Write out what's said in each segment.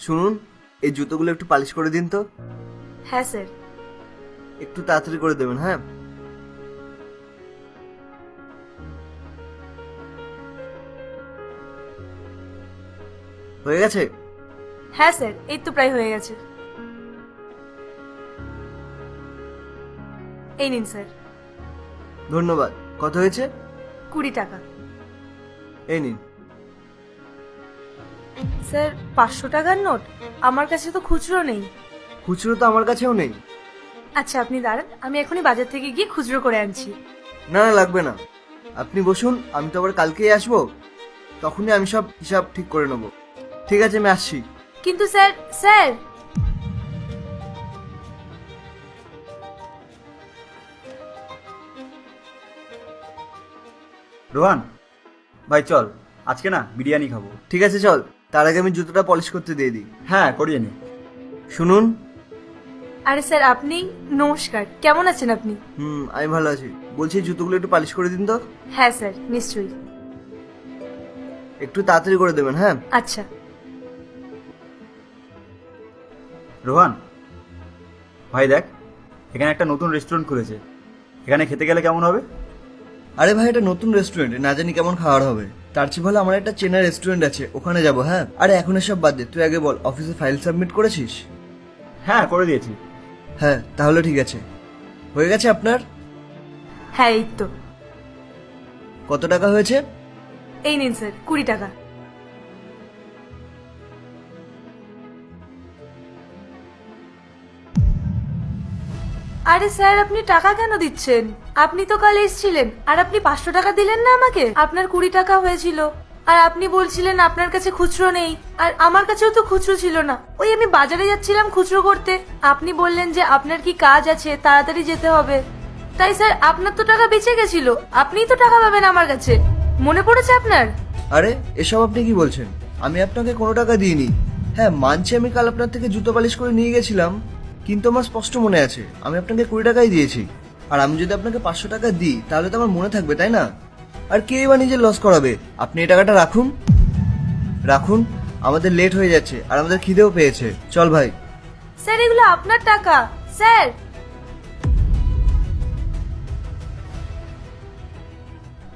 শুনুন এই জুতোগুলো একটু পালিশ করে দিন তো। হ্যাঁ স্যার। একটু তাড়াতাড়ি করে দেবেন হ্যাঁ? হয়ে গেছে? হ্যাঁ স্যার এই তো প্রায় হয়ে গেছে। এই নিন স্যার। ধন্যবাদ। কত হয়েছে? কুড়ি টাকা। এই নিন। স্যার পাঁচশো টাকার নোট? আমার কাছে তো খুচরো নেই। খুচরো তো আমার কাছেও নেই। আচ্ছা আপনি দাঁড়ান আমি এখনই বাজার থেকে গিয়ে খুচরো করে আনছি। না না লাগবে না। আপনি বসুন আমি তো আবার কালকেই আসব। তখনই আমি সব হিসাব ঠিক করে নেব। ঠিক আছে আমি আসছি। কিন্তু স্যার স্যার! রোহান ভাই চল আজকে না বিরিয়ানি খাব। ঠিক আছে চল। তার আগে আমি জুতোটা পলিশ করতে দিয়ে দিই। হ্যাঁ করিয়ে নে। শুনুন। আরে স্যার আপনি? নমস্কার। কেমন আছেন আপনি? হুম আমি ভালো আছি। বলছি এই জুতোগুলো একটু পালিশ করে দিন তো। হ্যাঁ স্যার নিশ্চয়ই। একটু তাড়াতাড়ি করে দেবেন হ্যাঁ? আচ্ছা। রোহান ভাই দেখ এখানে একটা নতুন রেস্টুরেন্ট খুলেছে। এখানে খেতে গেলে কেমন হবে? আরে ভাই এটা নতুন রেস্টুরেন্ট না জানি কেমন খাওয়ার হবে। তার চেয়ে ভালো আমার একটা চেনা রেস্টুরেন্ট আছে ওখানে যাব হ্যাঁ? আরে এখন সব বাদ দে তুই আগে বল অফিসে ফাইল সাবমিট করেছিস? হ্যাঁ করে দিয়েছি। হ্যাঁ তাহলে ঠিক আছে। হয়ে গেছে আপনার? হ্যাঁ এই তো। কত টাকা হয়েছে? এই নিন স্যার কুড়ি টাকা। আরে স্যার, আপনি টাকা কেন দিচ্ছেন? আপনি তো কাল এসেছিলেন, আর আপনি পাঁচশো টাকা দিলেন না আমাকে? আপনার কুড়ি টাকা হয়েছিল, আর আপনি বলছিলেন আপনার কাছে খুচরো নেই, আর আমার কাছেও তো খুচরো ছিল না। ওই আমি বাজারে যাচ্ছিলাম খুচরো করতে। আপনি বললেন যে আপনার কি কাজ আছে, তাড়াতাড়ি যেতে হবে। তাই স্যার, আপনার তো টাকা বেঁচে গেছিল, আপনিই তো টাকা পাবেন আমার কাছে। মনে পড়েছে আপনার? আরে, এসব আপনি কি বলছেন? আমি আপনাকে কোনো টাকা দিইনি। হ্যাঁ মানছি আমি কাল আপনার থেকে জুতো পালিশ করে নিয়ে গেছিলাম। কিন্তু আমার স্পষ্ট মনে আছে আমি আপনাকে কুড়ি টাকাই দিয়েছি। আর আমি যদি আপনাকে পাঁচশো টাকা দিই তাহলে তো আমার মনে থাকবে তাই না? আর কে বা নিজের লস করাবে? আপনি এই টাকাটা রাখুন। রাখুন আমাদের লেট হয়ে যাচ্ছে আর আমাদের খিদেও পেয়েছে। চল ভাই। স্যার এগুলো আপনার টাকা। স্যার!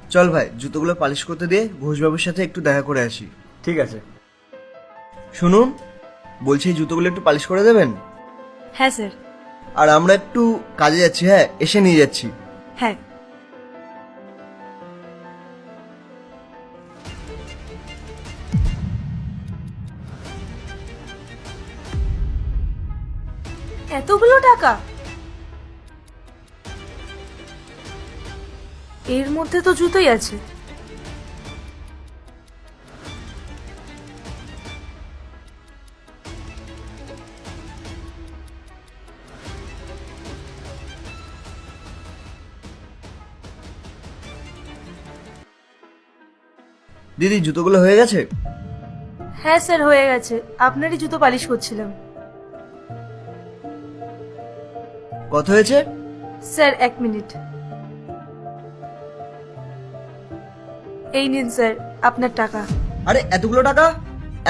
চল ভাই জুতোগুলো পালিশ করতে দিয়ে ঘোষবাবুর সাথে একটু দেখা করে আসি। ঠিক আছে। শুনুন বলছি এই জুতোগুলো একটু পালিশ করে দেবেন? হ্যাঁ স্যার। আর আমরা একটু কাজে যাচ্ছি হ্যাঁ এসে নিয়ে যাচ্ছি। হ্যাঁ। এতগুলো টাকা? এর মধ্যে তো জুতোই আছে। দিদি জুতোগুলো হয়ে গেছে? হ্যাঁ স্যার হয়ে গেছে। আপনারই জুতো পালিশ করছিলাম। কত হয়েছে? স্যার এক মিনিট। এই নিন স্যার আপনার টাকা। আরে এতগুলো টাকা?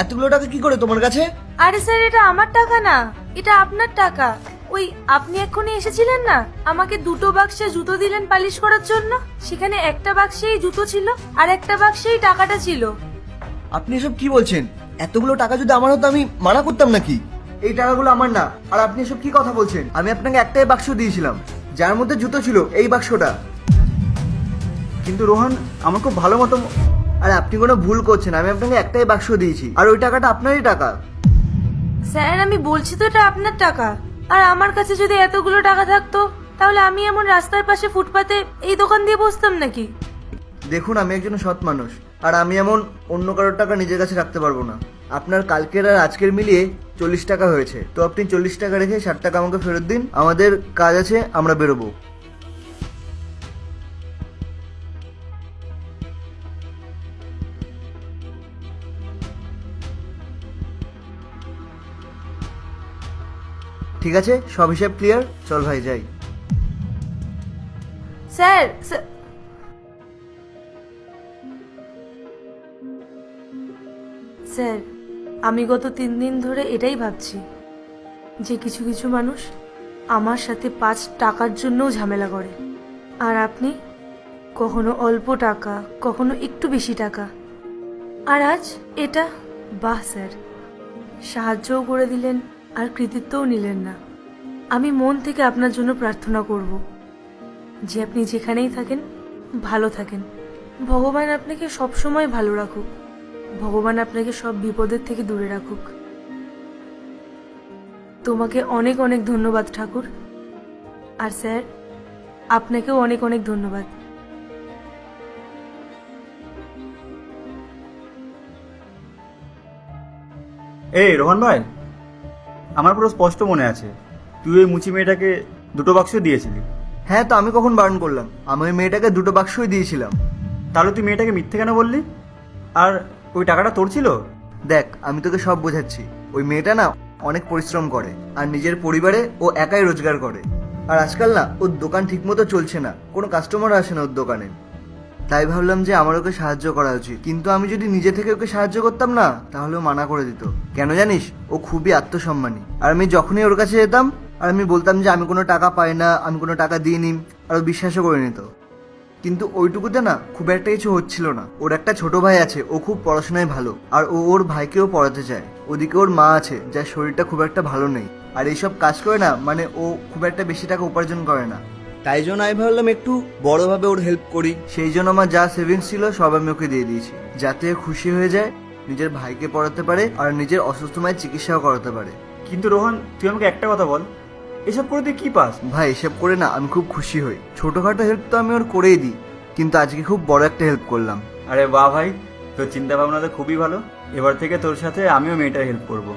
এতগুলো টাকা কি করে তোমার কাছে? আরে স্যার এটা আমার টাকা না এটা আপনার টাকা। ওই আপনি এক্ষুনি এসেছিলেন না? আমাকে দুটো বাক্সে জুতো দিলেন পালিশ করার জন্য। সেখানে একটা বাক্সেই জুতো ছিল আর একটা বাক্সেই টাকাটা ছিল। আপনি এসব কি বলছেন? এতগুলো টাকা যদি আমার হতো আমি মানা করতাম নাকি? এই টাকাগুলো আমার না। আর আপনি এসব কি কথা বলছেন? আমি আপনাকে একটাই বাক্স দিয়েছিলাম। যার মধ্যে জুতো ছিল এই বাক্সটা। কিন্তু রোহান আমার খুব ভালো মতো আর আপনি কোনো ভুল করছেন। আমি আপনাকে একটাই বাক্স দিয়েছি। আর ওই টাকাটা আপনারই টাকা। স্যার আমি বলছি তো এটা আপনার টাকা। আর আমার কাছে যদি এতগুলো টাকা থাকতো, তাহলে আমি এমন রাস্তার পাশে ফুটপাতে এই দোকান দিয়ে বসতাম নাকি? দেখুন, আমি একজন সৎ মানুষ, আর আমি এমন অন্য কারোর টাকা নিজের কাছে রাখতে পারব না। আপনার কালকের আর আজকের মিলিয়ে চল্লিশ টাকা হয়েছে। তো আপনি চল্লিশ টাকা রেখে ষাট টাকা আমাকে ফেরত দিন, আমাদের কাজ আছে, আমরা বেরোবো। ঠিক আছে? সব হিসাব ক্লিয়ার চল ভাই, যাই। স্যার স্যার স্যার, আমি গত তিন দিন ধরে এটাই ভাবছি যে কিছু কিছু মানুষ আমার সাথে পাঁচ টাকার জন্যও ঝামেলা করে। আর আপনি? কখনো অল্প টাকা, কখনো একটু বেশি টাকা। আর আজ এটা বাহ, স্যার। সাহায্যও করে দিলেন আর কৃতিত্বও নিলেন না। আমি মন থেকে আপনার জন্য প্রার্থনা করব। যে আপনি যেখানেই থাকেন, ভালো থাকেন। ভগবান আপনাকে সবসময় ভালো রাখুক। ভগবান আপনাকে সব বিপদের থেকে দূরে রাখুক। তোমাকে অনেক অনেক ধন্যবাদ, ঠাকুর। আর স্যার, আপনাকেও অনেক অনেক ধন্যবাদ। এই, রোহন ভাই। আমার পুরো স্পষ্ট মনে আছে। তুই ওই মুচি মেয়েটাকে দুটো বাক্স দিয়েছিলি। হ্যাঁ তো আমি কখন বারণ করলাম? আমি ওই মেয়েটাকে দুটো বাক্সই দিয়েছিলাম। তাহলে তুই মেয়েটাকে মিথ্যে কেন বললি? আর ওই টাকাটা তোর ছিল? দেখ আমি তোকে সব বোঝাচ্ছি। ওই মেয়েটা না অনেক পরিশ্রম করে আর নিজের পরিবারে ও একাই রোজগার করে। আর আজকাল না ওর দোকান ঠিকমতো চলছে না। কোনো কাস্টমার আসে না ওর দোকানে। তাই ভাবলাম যে আমার ওকে সাহায্য করা উচিত। কিন্তু আমি যদি নিজে থেকে ওকে সাহায্য করতাম না, তাহলে মানা করে দিত। কেন জানিস? ও খুবই আত্মসম্মানী। আর আমি যখনই ওর কাছে যেতাম, আর আমি বলতাম যে আমি কোনো টাকা পাই না, আমি কোনো টাকা দিইনি, আর ও বিশ্বাসও করে নিত। কিন্তু ওইটুকুতে না খুব একটা কিছু হচ্ছিল না। ওর একটা ছোট ভাই আছে, ও খুব পড়াশোনায় ভালো, আর ও ওর ভাইকেও পড়াতে চায়। ওদিকে ওর মা আছে, যার শরীরটা খুব একটা ভালো নেই। আর এইসব কাজ করে না মানে ও খুব একটা বেশি টাকা উপার্জন করে না। তাই জন্য আমি ভাবলাম একটু বড়ভাবে ওর হেল্প করি। সেই জন্য আমার যা সেভিংস ছিল সব আমি ওকে দিয়ে দিয়েছি যাতে খুশি হয়ে যায় নিজের ভাইকে পড়াতে পারে আর নিজের অসুস্থ মায়ের চিকিৎসাও করাতে পারে। কিন্তু রোহন তুই আমাকে একটা কথা বল এসব করে তুই কি পাস? ভাই এসব করে না আমি খুব খুশি হই। ছোটখাটো হেল্প তো আমি ওর করেই দিই কিন্তু আজকে খুব বড় একটা হেল্প করলাম। আরে বাহ ভাই তোর চিন্তা ভাবনা তো খুবই ভালো। এবার থেকে তোর সাথে আমিও মেয়েটার হেল্প করব।